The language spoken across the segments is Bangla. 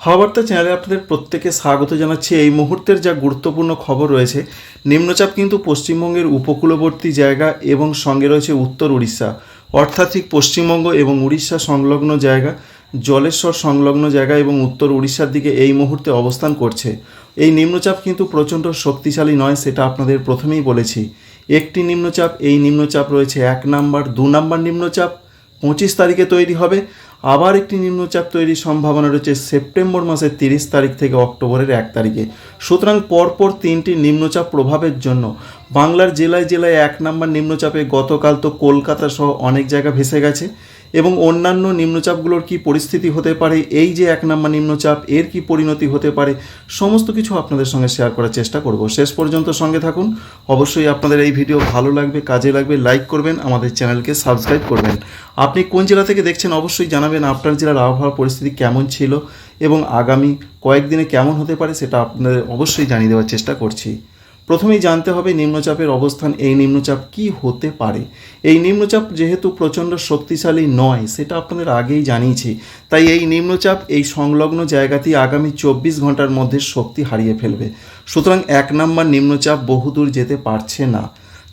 হাওয়াবার্তা চ্যানেলে আপনাদের প্রত্যেকে স্বাগত জানাচ্ছি। এই মুহূর্তের যা গুরুত্বপূর্ণ খবর রয়েছে, নিম্নচাপ কিন্তু পশ্চিমবঙ্গের উপকূলবর্তী জায়গা এবং সঙ্গে রয়েছে উত্তর উড়িষ্যা। অর্থাৎ ঠিক পশ্চিমবঙ্গ এবং উড়িষ্যা সংলগ্ন জায়গা, জলেশ্বর সংলগ্ন জায়গা এবং উত্তর উড়িষ্যার দিকে এই মুহূর্তে অবস্থান করছে। এই নিম্নচাপ কিন্তু প্রচণ্ড শক্তিশালী নয়, সেটা আপনাদের প্রথমেই বলেছি। একটি নিম্নচাপ, এই নিম্নচাপ রয়েছে এক নাম্বার, দু নাম্বার নিম্নচাপ, পঁচিশ তারিখে তৈরি হবে। আবার একটি নিম্নচাপ তৈরির সম্ভাবনা রয়েছে সেপ্টেম্বর মাসের তিরিশ তারিখ থেকে অক্টোবরের এক তারিখে। সুতরাং পরপর তিনটি নিম্নচাপ প্রভাবের জন্য বাংলার জেলায় জেলায় এক নম্বর নিম্নচাপে গতকাল তো কলকাতা সহ অনেক জায়গা ভেসে গেছে। এবং অন্যান্য নিম্নচাপগুলোর কি পরিস্থিতি হতে পারে, এই যে এক নম্বর নিম্নচাপ, এর কি পরিণতি হতে পারে, সমস্ত কিছু আপনাদের সঙ্গে শেয়ার করার চেষ্টা করব। শেষ পর্যন্ত সঙ্গে থাকুন। অবশ্যই আপনাদের এই ভিডিও ভালো লাগবে, কাজে লাগবে লাইক করবেন, আমাদের চ্যানেলকে সাবস্ক্রাইব করবেন। আপনি কোন জেলা থেকে দেখছেন অবশ্যই জানাবেন আপনার জেলার আবহাওয়ার পরিস্থিতি কেমন ছিল এবং আগামী কয়েকদিনে কেমন হতে পারে সেটা আপনাদের অবশ্যই জানিয়ে দেওয়ার চেষ্টা করছি। প্রথমেই জানতে হবে নিম্নচাপের অবস্থান, এই নিম্নচাপ কি হতে পারে? এই নিম্নচাপ যেহেতু প্রচণ্ড শক্তিশালী নয়, সেটা আপনাদের আগেই জানিয়েছি। তাই এই নিম্নচাপ এই সংলগ্ন জায়গাতেই আগামী চব্বিশ ঘণ্টার মধ্যে শক্তি হারিয়ে ফেলবে। সুতরাং এক নম্বর নিম্নচাপ বহুদূর যেতে পারছে না।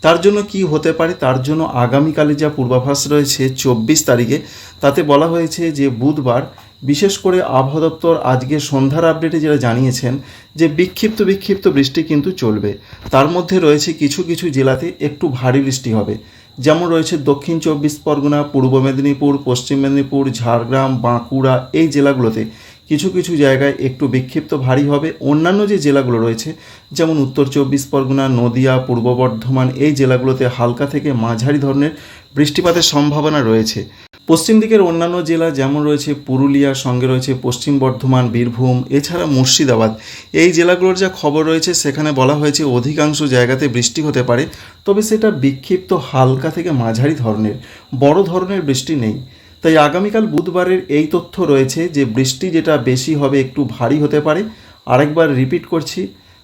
তার জন্য কি হতে পারে? তার জন্য আগামীকালে যা পূর্বাভাস রয়েছে চব্বিশ তারিখে, তাতে বলা হয়েছে যে বুধবার বিশেষ করে আবহাওয়া দপ্তর আজকে সন্ধ্যার আপডেটে যেটা জানিয়েছেন যে বিক্ষিপ্ত বিক্ষিপ্ত বৃষ্টি কিন্তু চলবে। তার মধ্যে রয়েছে কিছু কিছু জেলাতে একটু ভারী বৃষ্টি হবে। যেমন রয়েছে দক্ষিণ চব্বিশ পরগনা, পূর্ব মেদিনীপুর, পশ্চিম মেদিনীপুর, ঝাড়গ্রাম, বাঁকুড়া এই জেলাগুলোতে কিছু কিছু জায়গায় একটু বিক্ষিপ্ত ভারী হবে। অন্যান্য যে জেলাগুলো রয়েছে, যেমন উত্তর চব্বিশ পরগনা, নদিয়া, পূর্ব বর্ধমান এই জেলাগুলোতে হালকা থেকে মাঝারি ধরনের বৃষ্টিপাতের সম্ভাবনা রয়েছে। পশ্চিম দিকের অন্যান্য জেলা যেমন রয়েছে পুরুলিয়া, সঙ্গে রয়েছে পশ্চিম বর্ধমান, বীরভূম, এছাড়া মুর্শিদাবাদ। এই জেলাগুলোর যা খবর রয়েছে, সেখানে বলা হয়েছে অধিকাংশ জায়গাতে বৃষ্টি হতে পারে, তবে সেটা বিক্ষিপ্ত হালকা থেকে মাঝারি ধরনের। বড় ধরনের বৃষ্টি নেই। তাই আগামীকাল বুধবারের এই তথ্য রয়েছে যে, বৃষ্টি যেটা বেশি হবে একটু ভারী হতে পারে। আরেকবার রিপিট করছি,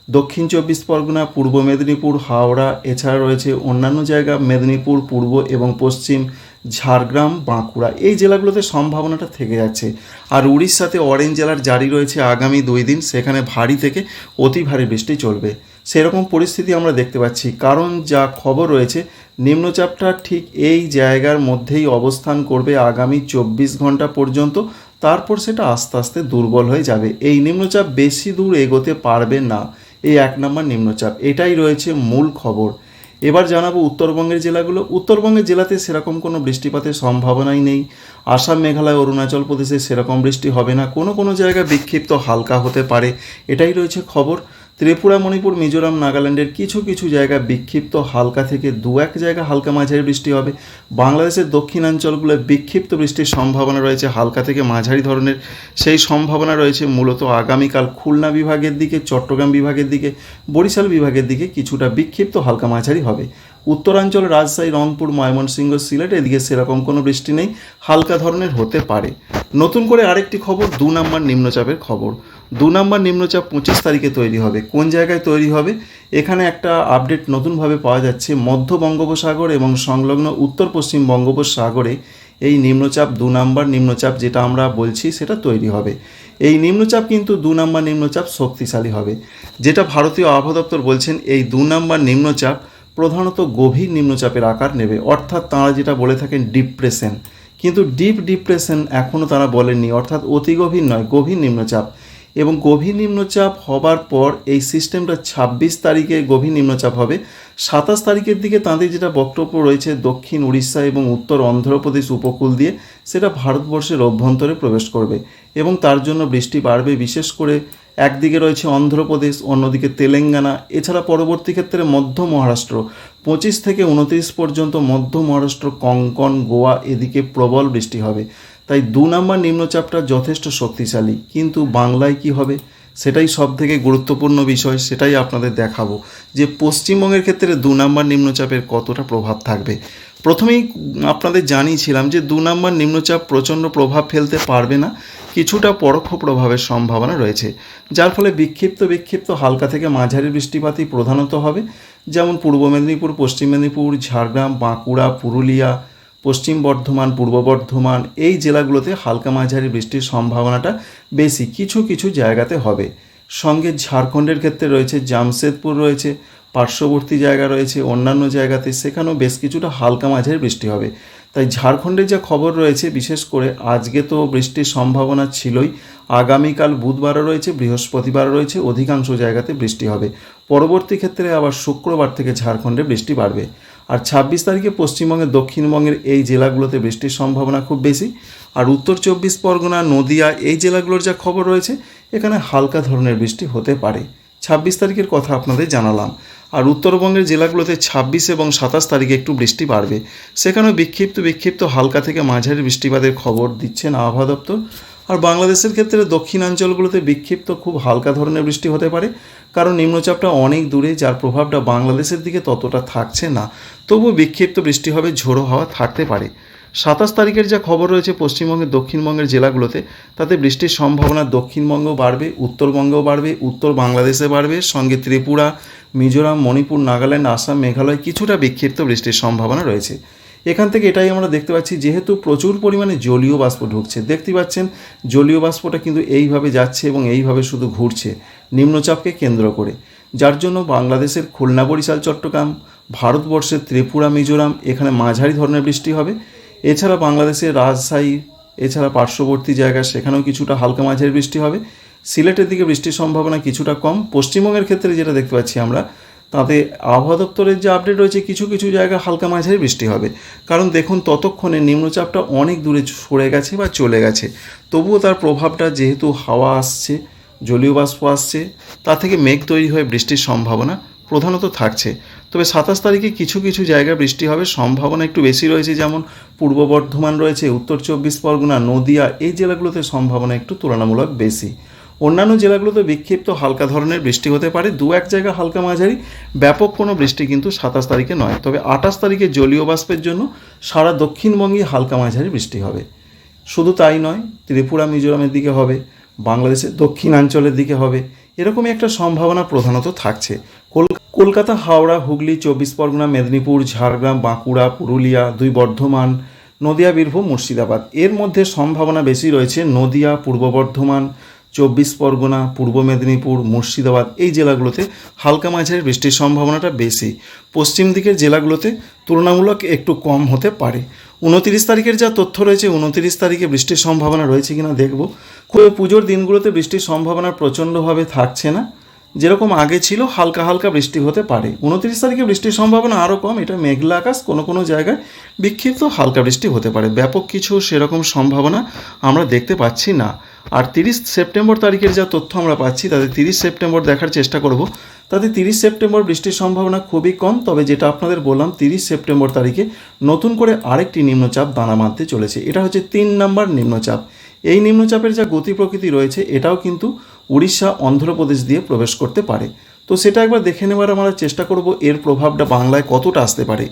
দক্ষিণ চব্বিশ পরগনা, পূর্ব মেদিনীপুর, হাওড়া, এছাড়া রয়েছে অন্যান্য জায়গা, মেদিনীপুর, পূর্ব এবং পশ্চিম ঝাড়গ্রাম, বাঁকুড়া এই জেলাগুলোতে সম্ভাবনাটা থেকে যাচ্ছে। আর উড়িষ্যাতে অরেঞ্জ জেলার জারি রয়েছে আগামী দুই দিন, সেখানে ভারী থেকে অতি ভারী বৃষ্টি চলবে। সেরকম পরিস্থিতি আমরা দেখতে পাচ্ছি। কারণ যা খবর রয়েছে, নিম্নচাপটা ঠিক এই জায়গার মধ্যেই অবস্থান করবে আগামী চব্বিশ ঘণ্টা পর্যন্ত। তারপর সেটা আস্তে আস্তে দুর্বল হয়ে যাবে। এই নিম্নচাপ বেশি দূর এগোতে পারবে না। এই এক নম্বর নিম্নচাপ। এটাই রয়েছে মূল খবর। এবার জানাব উত্তরবঙ্গের জেলাগুলো। উত্তরবঙ্গের জেলাতে সেরকম কোনো বৃষ্টিপাতের সম্ভাবনাই নেই। আসাম, মেঘালয়, অরুণাচল প্রদেশে সেরকম বৃষ্টি হবে না। কোনো কোনো জায়গায় বিক্ষিপ্ত হালকা হতে পারে। এটাই রয়েছে খবর। ত্রিপুরা, মণিপুর, মিজোরাম, নাগাল্যান্ডের কিছু কিছু জায়গা বিক্ষিপ্ত হালকা থেকে দু এক জায়গা হালকা মাঝারি বৃষ্টি হবে। বাংলাদেশের দক্ষিণাঞ্চলগুলোয় বিক্ষিপ্ত বৃষ্টির সম্ভাবনা রয়েছে হালকা থেকে মাঝারি ধরনের। সেই সম্ভাবনা রয়েছে মূলত আগামীকাল খুলনা বিভাগের দিকে, চট্টগ্রাম বিভাগের দিকে, বরিশাল বিভাগের দিকে কিছুটা বিক্ষিপ্ত হালকা মাঝারি হবে। উত্তরাঞ্চল, রাজশাহী, রংপুর, ময়মনসিংহ, সিলেট, এদিকে সেরকম কোনো বৃষ্টি নেই, হালকা ধরনের হতে পারে। নতুন করে আরেকটি খবর, দু নম্বর নিম্নচাপের খবর। দু নম্বর নিম্নচাপ পঁচিশ তারিখে তৈরি হবে। কোন জায়গায় তৈরি হবে? এখানে একটা আপডেট নতুনভাবে পাওয়া যাচ্ছে। মধ্য বঙ্গোপসাগর এবং সংলগ্ন উত্তর পশ্চিম বঙ্গোপসাগরে এই নিম্নচাপ, দু নম্বর নিম্নচাপ যেটা আমরা বলছি, সেটা তৈরি হবে। এই নিম্নচাপ কিন্তু দু নম্বর নিম্নচাপ শক্তিশালী হবে। যেটা ভারতীয় আবহাওয়া দপ্তর বলছেন, এই দু নম্বর নিম্নচাপ প্রধানত গভীর নিম্নচাপের আকার নেবে। অর্থাৎ তাঁরা যেটা বলে থাকেন ডিপ্রেশন কিন্তু ডিপ ডিপ্রেশন এখনও তারা বলেননি। অর্থাৎ অতি গভীর নয়, গভীর নিম্নচাপ। এবং গভীর নিম্নচাপ হবার পর এই সিস্টেমটা ছাব্বিশ তারিখে গভীর নিম্নচাপ হবে। সাতাশ তারিখের দিকে তাঁদের যেটা বক্তব্য রয়েছে, দক্ষিণ উড়িষ্যা এবং উত্তর অন্ধ্রপ্রদেশ উপকূল দিয়ে, সেটা ভারতবর্ষের অভ্যন্তরে প্রবেশ করবে এবং তার জন্য বৃষ্টি বাড়বে। বিশেষ করে একদিকে রয়েছে অন্ধ্রপ্রদেশ, অন্যদিকে তেলেঙ্গানা। এছাড়া পরবর্তী ক্ষেত্রে মধ্য মহারাষ্ট্র। পঁচিশ থেকে উনত্রিশ পর্যন্ত মধ্য মহারাষ্ট্র, কঙ্কন, গোয়া এদিকে প্রবল বৃষ্টি হবে। তাই দু নম্বর নিম্নচাপটা যথেষ্ট শক্তিশালী। কিন্তু বাংলায় কি হবে? সেটাই সব থেকে গুরুত্বপূর্ণ বিষয়, সেটাই আপনাদের দেখাবো যে পশ্চিমবঙ্গের ক্ষেত্রে দু নম্বর নিম্নচাপের কতটা প্রভাব থাকবে। প্রথমেই আপনাদের জানিয়েছিলাম যে দু নম্বর নিম্নচাপ প্রচণ্ড প্রভাব ফেলতে পারবে না। কিছুটা পরোক্ষ প্রভাবের সম্ভাবনা রয়েছে, যার ফলে বিক্ষিপ্ত বিক্ষিপ্ত হালকা থেকে মাঝারি বৃষ্টিপাতই প্রধানত হবে, যেমন পূর্ব মেদিনীপুর, পশ্চিম মেদিনীপুর, ঝাড়গ্রাম, বাঁকুড়া, পুরুলিয়া, পশ্চিম বর্ধমান, পূর্ব বর্ধমান, এই জেলাগুলোতে হালকা মাঝারি বৃষ্টির সম্ভাবনাটা বেশি, কিছু কিছু জায়গাতে হবে। সঙ্গে ঝাড়খণ্ডের ক্ষেত্রে রয়েছে, জামশেদপুর রয়েছে, পার্শ্ববর্তী জায়গা রয়েছে, অন্যান্য জায়গাতে সেখানেও বেশ কিছুটা হালকা মাঝারি বৃষ্টি হবে। তাই ঝাড়খণ্ডের যা খবর রয়েছে, বিশেষ করে আজকে তো বৃষ্টির সম্ভাবনা ছিলই। আগামীকাল বুধবারও রয়েছে, বৃহস্পতিবারও রয়েছে, অধিকাংশ জায়গাতে বৃষ্টি হবে। পরবর্তী ক্ষেত্রে আবার শুক্রবার থেকে ঝাড়খণ্ডে বৃষ্টি বাড়বে। আর ছাব্বিশ তারিখে পশ্চিমবঙ্গের দক্ষিণবঙ্গের এই জেলাগুলোতে বৃষ্টির সম্ভাবনা খুব বেশি। আর উত্তর চব্বিশ পরগনা, নদিয়া, এই জেলাগুলোর যা খবর রয়েছে, এখানে হালকা ধরনের বৃষ্টি হতে পারে। ছাব্বিশ তারিখের কথা আপনাদের জানালাম। আর উত্তরবঙ্গের জেলাগুলোতে ছাব্বিশ এবং সাতাশ তারিখে একটু বৃষ্টি বাড়বে। সেখানেও বিক্ষিপ্ত বিক্ষিপ্ত হালকা থেকে মাঝারি বৃষ্টিপাতের খবর দিচ্ছেন আবহাওয়া দপ্তর। আর বাংলাদেশের ক্ষেত্রে দক্ষিণাঞ্চলগুলোতে বিক্ষিপ্ত খুব হালকা ধরনের বৃষ্টি হতে পারে। কারণ নিম্নচাপটা অনেক দূরে, যার প্রভাবটা বাংলাদেশের দিকে ততটা থাকছে না। তবুও বিক্ষিপ্ত বৃষ্টি হবে, ঝোড়ো হাওয়া থাকতে পারে। সাতাশ তারিখের যা খবর রয়েছে পশ্চিমবঙ্গের দক্ষিণবঙ্গের জেলাগুলোতে, তাতে বৃষ্টির সম্ভাবনা দক্ষিণবঙ্গেও বাড়বে, উত্তরবঙ্গেও বাড়বে, উত্তর বাংলাদেশে বাড়বে, সঙ্গে ত্রিপুরা, মিজোরাম, মণিপুর, নাগাল্যান্ড, আসাম, মেঘালয় কিছুটা বিক্ষিপ্ত বৃষ্টির সম্ভাবনা রয়েছে। এখান থেকে এটাই আমরা দেখতে পাচ্ছি, যেহেতু প্রচুর পরিমাণে জলীয় বাষ্প ঢুকছে। দেখতে পাচ্ছেন, জলীয় বাষ্পটা কিন্তু এইভাবে যাচ্ছে এবং এইভাবে শুধু ঘুরছে, নিম্নচাপকে কেন্দ্র করে। যার জন্য বাংলাদেশের খুলনা, বরিশাল, চট্টগ্রাম, ভারতবর্ষের ত্রিপুরা, মিজোরাম, এখানে মাঝারি ধরনের বৃষ্টি হবে। এছাড়া বাংলাদেশের রাজশাহী, এছাড়া পার্শ্ববর্তী জায়গা সেখানেও কিছুটা হালকা মাঝের বৃষ্টি হবে। সিলেটের দিকে বৃষ্টির সম্ভাবনা কিছুটা কম। পশ্চিমবঙ্গের ক্ষেত্রে যেটা দেখতে পাচ্ছি আমরা, তাতে আবহাওয়া দপ্তরের যে আপডেট রয়েছে, কিছু কিছু জায়গায় হালকা মাঝারি বৃষ্টি হবে। কারণ দেখুন, ততক্ষণে নিম্নচাপটা অনেক দূরে সরে গেছে বা চলে গেছে। তবুও তার প্রভাবটা যেহেতু হাওয়া আসছে জলীয় বাষ্প আসছে তা থেকে মেঘ তৈরি হয়ে বৃষ্টির সম্ভাবনা প্রধানত থাকছে। তবে সাতাশ তারিখে কিছু কিছু জায়গায় বৃষ্টি হবে, সম্ভাবনা একটু বেশি রয়েছে, যেমন পূর্ব বর্ধমান রয়েছে, উত্তর চব্বিশ পরগনা, নদিয়া, এই জেলাগুলোতে সম্ভাবনা একটু তুলনামূলক বেশি। অন্যান্য জেলাগুলোতে বিক্ষিপ্ত হালকা ধরনের বৃষ্টি হতে পারে, দু এক জায়গা হালকা মাঝারি, ব্যাপক কোনো বৃষ্টি কিন্তু সাতাশ তারিখে নয়। তবে আঠাশ তারিখে জলীয় বাষ্পের জন্য সারা দক্ষিণবঙ্গে হালকা মাঝারি বৃষ্টি হবে। শুধু তাই নয়, ত্রিপুরা, মিজোরামের দিকে হবে, বাংলাদেশের দক্ষিণাঞ্চলের দিকে হবে। এরকমই একটা সম্ভাবনা প্রধানত থাকছে। কল- কলকাতা, হাওড়া, হুগলি, চব্বিশ পরগনা, মেদিনীপুর, ঝাড়গ্রাম, বাঁকুড়া, পুরুলিয়া, দুই বর্ধমান, নদিয়া, বীরভূম, মুর্শিদাবাদ। এর মধ্যে সম্ভাবনা বেশি রয়েছে নদিয়া, পূর্ব বর্ধমান, চব্বিশ পরগনা, পূর্ব মেদিনীপুর, মুর্শিদাবাদ। এই জেলাগুলোতে হালকা মাঝারি বৃষ্টির সম্ভাবনাটা বেশি। পশ্চিম দিকের জেলাগুলোতে তুলনামূলক একটু কম হতে পারে। উনতিরিশ তারিখের যা তথ্য রয়েছে, উনতিরিশ তারিখে বৃষ্টির সম্ভাবনা রয়েছে কিনা দেখব। খুব পুজোর দিনগুলোতে বৃষ্টির সম্ভাবনা প্রচণ্ডভাবে থাকছে না। যেরকম আগে ছিল, হালকা হালকা বৃষ্টি হতে পারে। উনত্রিশ তারিখে বৃষ্টির সম্ভাবনা আরও কম, এটা মেঘলা আকাশ, কোনো কোনো জায়গায় বিক্ষিপ্ত হালকা বৃষ্টি হতে পারে। ব্যাপক কিছু সেরকম সম্ভাবনা আমরা দেখতে পাচ্ছি না। আর তিরিশ সেপ্টেম্বর তারিখের যা তথ্য আমরা পাচ্ছি, তাতে তিরিশ সেপ্টেম্বর দেখার চেষ্টা করব। তাতে তিরিশ সেপ্টেম্বর বৃষ্টির সম্ভাবনা খুবই কম, তবে যেটা আপনাদের বললাম, তিরিশ সেপ্টেম্বর তারিখে নতুন করে আরেকটি নিম্নচাপ দানা বাঁধতে চলেছে। এটা হচ্ছে তিন নম্বর নিম্নচাপ। এই নিম্নচাপের যা গতি প্রকৃতি রয়েছে, এটাও কিন্তু উড়িষ্যা অন্ধ্রপ্রদেশ দিয়ে প্রবেশ করতে পারে। তো সেটা একবার দেখে নেওয়ার আমরা চেষ্টা করব এর প্রভাবটা বাংলায় কতটা আসতে পারে।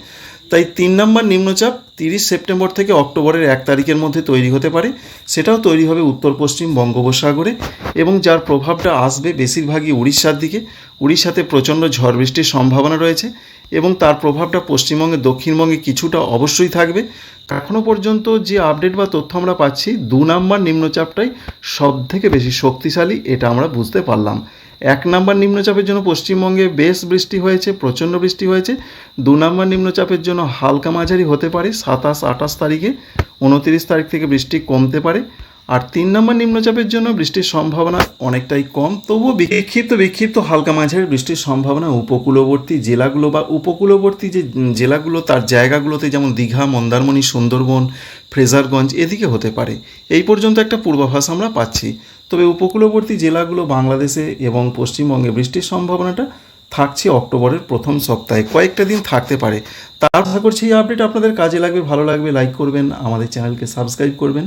তাই তিন নম্বর নিম্নচাপ তিরিশ সেপ্টেম্বর থেকে অক্টোবরের এক তারিখের মধ্যে তৈরি হতে পারে। সেটাও তৈরি হবে উত্তর পশ্চিম বঙ্গোপসাগরে এবং যার প্রভাবটা আসবে বেশিরভাগই উড়িষ্যার দিকে। উড়িষ্যাতে প্রচণ্ড ঝড় বৃষ্টির সম্ভাবনা রয়েছে। এবং তার প্রভাবটা পশ্চিমবঙ্গে, দক্ষিণবঙ্গে কিছুটা অবশ্যই থাকবে। এখনও পর্যন্ত যে আপডেট বা তথ্য আমরা পাচ্ছি, দু নম্বর নিম্নচাপটাই সব থেকে বেশি শক্তিশালী, এটা আমরা বুঝতে পারলাম। এক নম্বর নিম্নচাপের জন্য পশ্চিমবঙ্গে বেশ বৃষ্টি হয়েছে, প্রচণ্ড বৃষ্টি হয়েছে। দু নম্বর নিম্নচাপের জন্য হালকা মাঝারি হতে পারে, সাতাশ আঠাশ তারিখে, উনতিরিশ তারিখ থেকে বৃষ্টি কমতে পারে। আর তিন নম্বর নিম্নচাপের জন্য বৃষ্টির সম্ভাবনা অনেকটাই কম, তবুও বিক্ষিপ্ত বিক্ষিপ্ত হালকা মাঝারি বৃষ্টির সম্ভাবনা উপকূলবর্তী জেলাগুলো বা উপকূলবর্তী যে জেলাগুলো তার জায়গাগুলোতে যেমন দীঘা, মন্দারমণি, সুন্দরবন, ফ্রেজারগঞ্জ এদিকে হতে পারে। এই পর্যন্ত একটা পূর্বাভাস আমরা পাচ্ছি। তবে উপকূলবর্তী জেলাগুলো বাংলাদেশে এবং পশ্চিমবঙ্গে বৃষ্টির সম্ভাবনাটা থাকছে অক্টোবরের প্রথম সপ্তাহে। কয়েকটা দিন থাকতে পারে। তার আশা করছি এই আপডেট আপনাদের কাজে লাগবে, ভালো লাগবে লাইক করবেন, আমাদের চ্যানেলকে সাবস্ক্রাইব করবেন।